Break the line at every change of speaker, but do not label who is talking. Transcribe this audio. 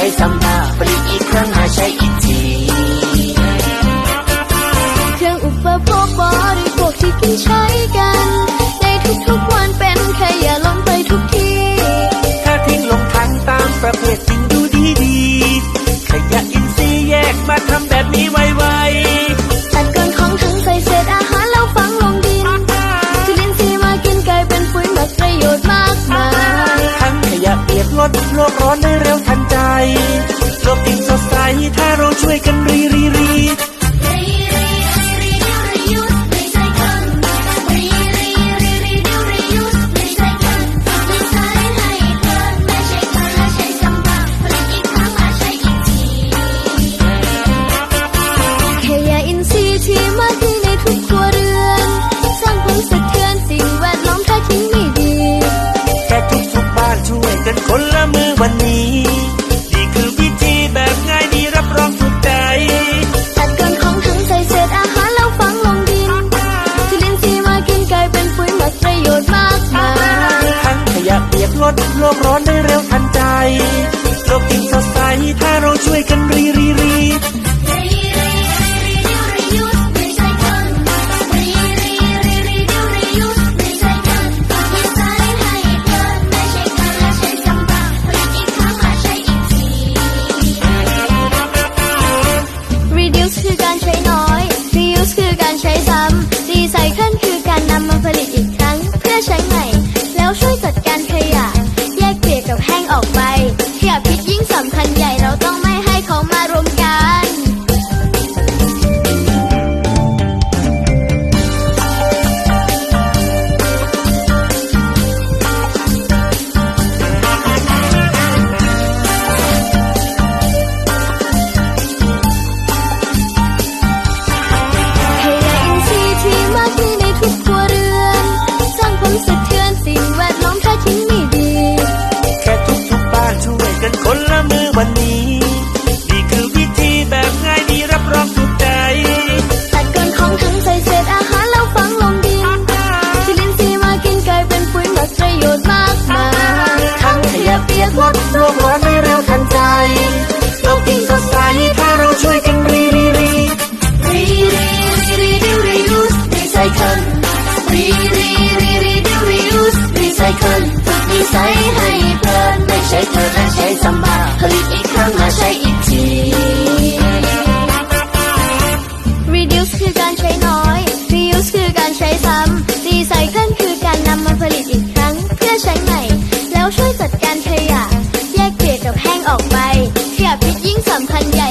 ใช้ซ้ำหน้าปรีอีกครั้งมาใช้อีก
ช่วยกั
นรีรีรีวั
นนี้ ลมร้
อน
คนละมื
อวันนี้ กา
รใช้
ซ้ำรีไซเคิล
คือการนำมาผลิตอีกครั้ง เพื่อใช้ใหม่ แล้วช่วยจัดการขยะ แยกเกรดกับแห้งออกไปขยะพิษยิ่งสำคัญใหญ่